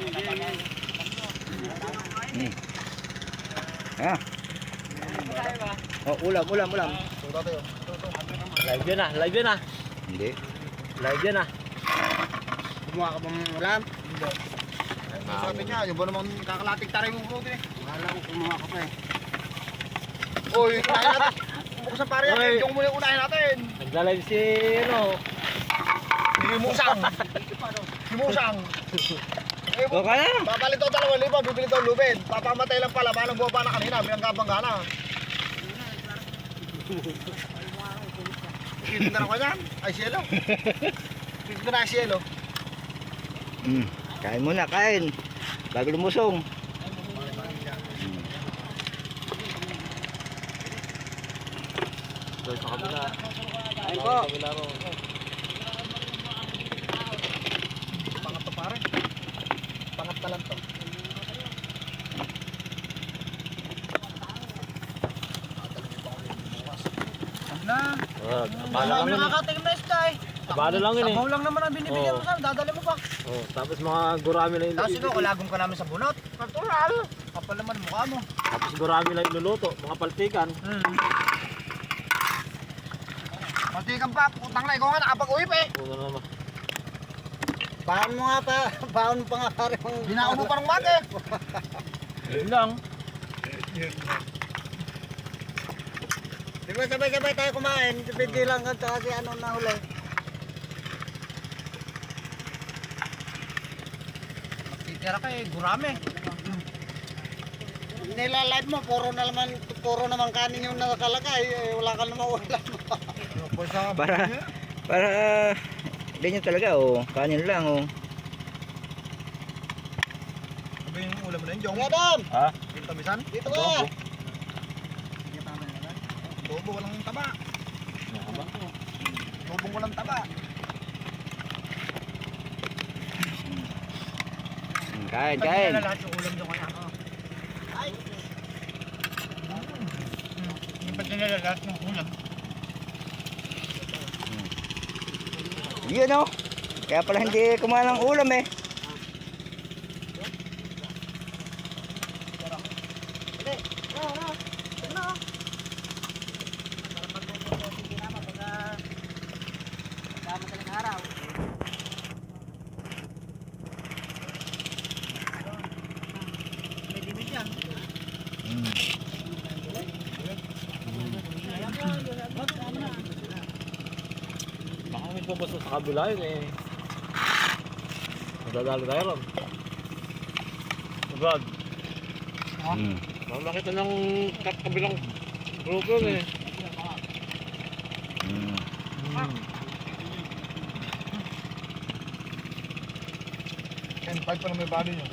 Hmm. Ah. Oh, ulam, ulam, ulam. Live yan ah, live yan ah. Hindi. Live yan ah. Gumawa ka bang ulam? Sabi niya, yung ba naman kakalating taray mo ko eh. Wala ko kumuha ka pa eh. Uy, unahin natin. Buksan pare yan, Uy. yung muna yung unahin natin. Nagla-live si ano. Si Musang. Eh, O ka na. Babalik daw dalawa libo, bibili daw lubid. Papamatay lang pala, paano buwa pa na kanina, binanggabang gana. Kitin na ko yan. Ay, cielo. Kitin ko na ang cielo. Hmm. Kain muna, kain. Bago lumusong. Doon sa kabila. Ayun po. Sa kabila ro. Pangat to pare. Na lang to. Na. Oh, abala lang yun. eh. Nakakatingin na istay. Abala lang yun eh. Sabaw lang naman ang binibigyan mo Oo. sa dadali mo pa. Oh, tapos mga gurami lang Tapos ito, kalagong ka namin sa bunot. Natural. Kapal naman ang mukha mo. Tapos gurami lang iluluto, mga paltikan. Hmm. Pati kang pa, putang na, ikaw nga nakapag-uwi pa eh. Puno naman. Baon mo nga pa. Baon mo pa nga pare. Binaon mo pa ng mate. Yun lang. Di ba sabay-sabay tayo kumain? Bigay lang ka kasi ano na huli. Titira ka eh, gurame. Nilalive mo, puro na naman, puro naman kanin yung nakalagay. Eh, wala ka naman ulam. Para, para, ganyan talaga, oh. Kanin lang, oh. Ano yung ulam mo na yun, Jong? Adam, Ha? Yung tamisan? dito ka. Tubo, walang taba. Tubong walang taba. Hmm, Kain, kain. lahat yung ulam yung kaya ko. Ay! Yung pag nila lahat yung ulam. Yun, oh. Kaya pala hindi kumain ng ulam, eh. Hmm. Baka may pumasok sa kabila yun eh. Madadali tayo ron. Brad, Hmm. baka makita ng kat- kabilang grupo yun eh. Hmm. And 5 pa na may bali nyo.